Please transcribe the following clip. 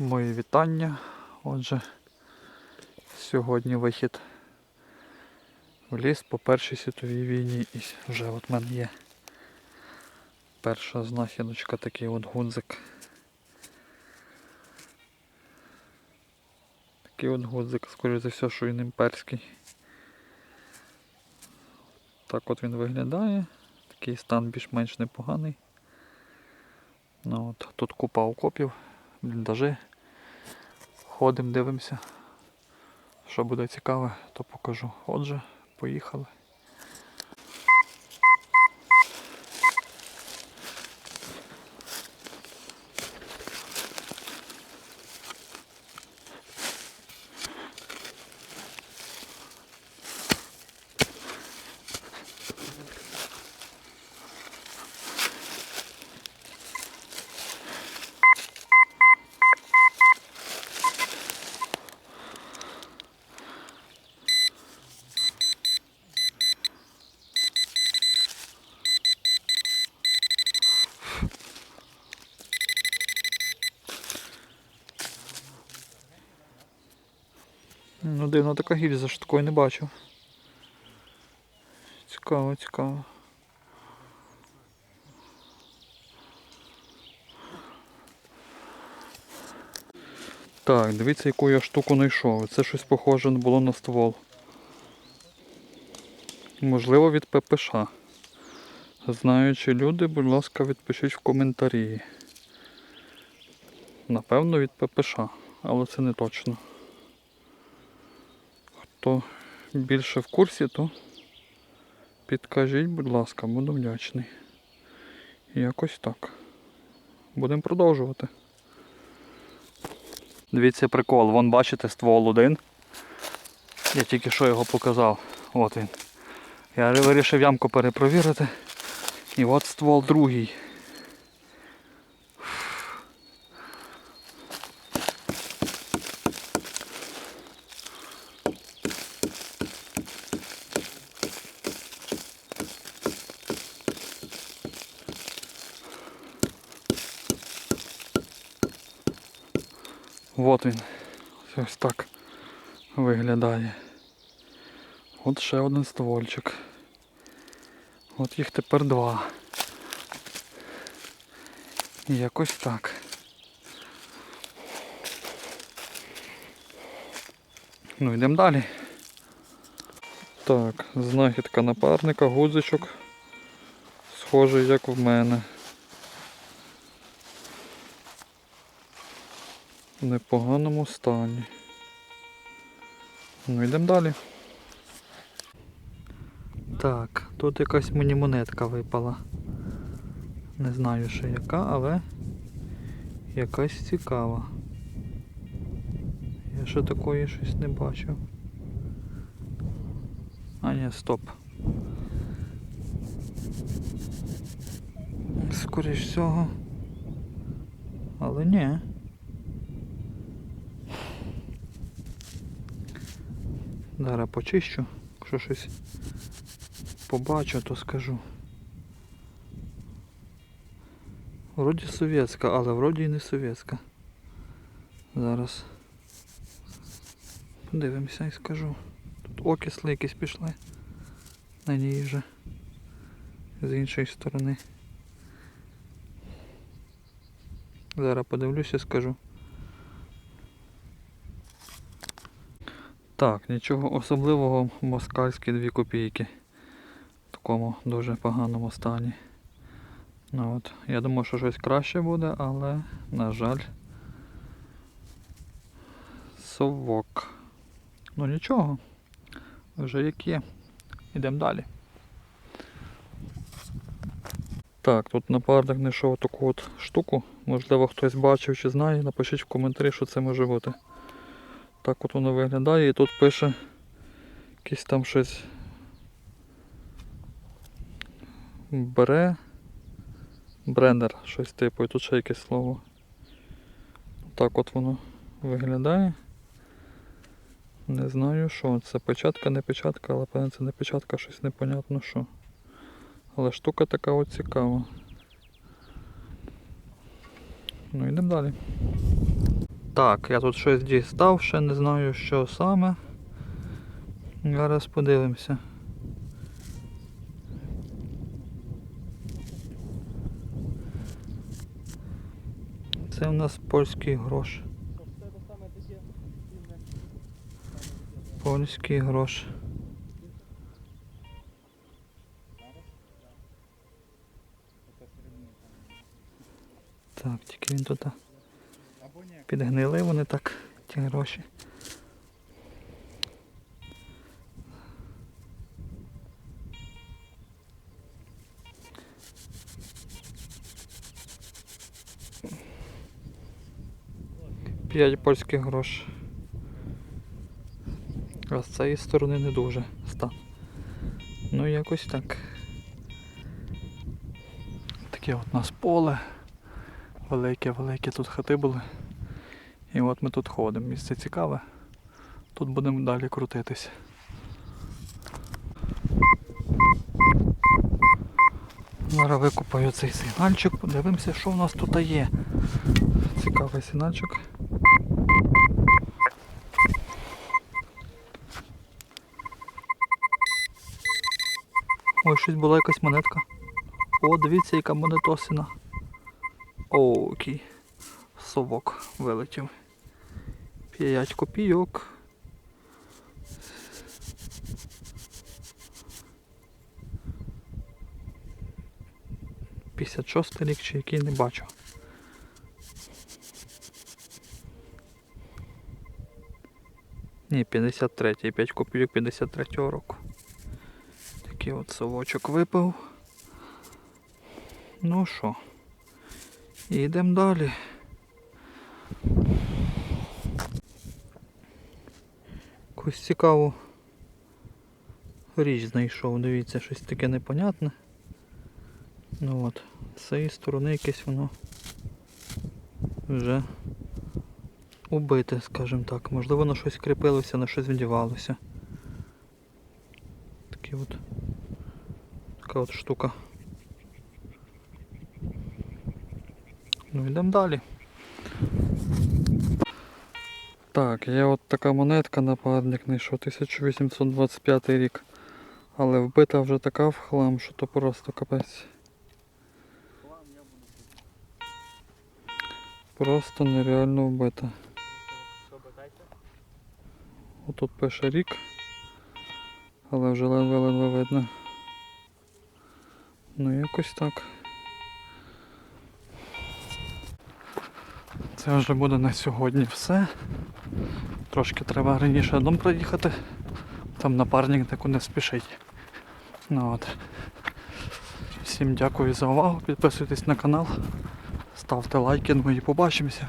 Мої вітання. Отже, сьогодні вихід в ліс по Першій світовій війні. І вже от в мене є перша знахідочка, такий от гудзик. Такий от гудзик, скоріше за все, що він імперський. Так от він виглядає. Такий стан більш-менш непоганий. Ну, от, тут купа окопів, бліндажі. Ходимо, дивимося. Що буде цікаве, то покажу. Отже, поїхали. Ну, дивно така гільза, що такої не бачив. Цікаво, цікаво. Так, дивіться, яку я штуку знайшов. Це щось похоже було на ствол. Можливо, від ППШ. Знаючи люди, будь ласка, відпишіть в коментарі. Напевно, від ППШ, але це не точно. Хто більше в курсі, то підкажіть, будь ласка, буду вдячний. Якось так. Будемо продовжувати. Дивіться прикол, вон бачите ствол один. Я тільки що його показав. От він. Я вирішив ямку перепровірити. І от ствол другий. От він. Ось так виглядає. От ще один ствольчик. От їх тепер два. І Якось так. Ну йдемо далі. Так, знахідка напарника, гудзичок. Схожий як в мене. В непоганому стані. Ну йдемо далі. Так, тут якась мені монетка випала. Не знаю ще яка, але якась цікава. Я ще такої щось не бачив. А ні, стоп. Скоріш всього. Але ні. Зараз почищу, якщо щось побачу, то скажу. Вроді совєтська, але вроді і не совєтська. Зараз подивимося і скажу. Тут окисли якісь пішли на ній вже з іншої сторони. Зараз подивлюся і скажу. Так, нічого особливого, москальські 2 копійки. В такому дуже поганому стані. Ну от, Я думав, що щось краще буде, але, на жаль, совок. Ну нічого, вже як є. Йдемо далі. Так, тут напарник знайшов таку от штуку. Можливо хтось бачив чи знає, напишіть в коментарі, що це може бути. Так от воно виглядає і тут пише якийсь там щось бре брендер, щось типу, і тут ще якесь слово. Так от воно виглядає. Не знаю що. Це печатка, не печатка, але певно це не печатка, щось непонятно що. Але штука така от цікава. Ну йдемо далі. Так, я тут щось дістав, ще не знаю, що саме. Зараз подивимося. Це в нас польський грош. Польський грош. Так, тільки він тут. Підгнили вони так, ті гроші. П'ять польських грош. А з цієї сторони не дуже стан. Ну якось так. Таке от у нас поле. Велике-велике тут хати були. І от ми тут ходимо. Місце цікаве. Тут будемо далі крутитись. Зараз викупаю цей сигнальчик, подивимося, що в нас тут є. Цікавий сигнальчик. Ой, щось була якась монетка. О, дивіться, яка монетосина. Окей. Совок вилетів. 5 копійок. П'ятдесят шостий рік чи який не бачу. Ні, 53-й, 5 копійок 53-го року. Такий от совочок випав. Ну що, йдемо далі. Якусь цікаву річ знайшов, дивіться, щось таке непонятне. Ну от, з цієї сторони якесь воно вже убите, скажімо так. Можливо, на щось кріпилося, на щось вдівалося. Такі от така от штука. Ну йдемо далі. Так, є от така монетка напарник знайшов 1825 рік. Але вбита вже така в хлам, що то просто капець. Просто нереально вбита. Отут пише рік, але вже ледве-ледве видно. Ну якось так. Це вже буде на сьогодні все. Трошки треба раніше дом проїхати. Там напарник таку не спішить. Ну от. Всім дякую за увагу. Підписуйтесь на канал, ставте лайки, ну і побачимося.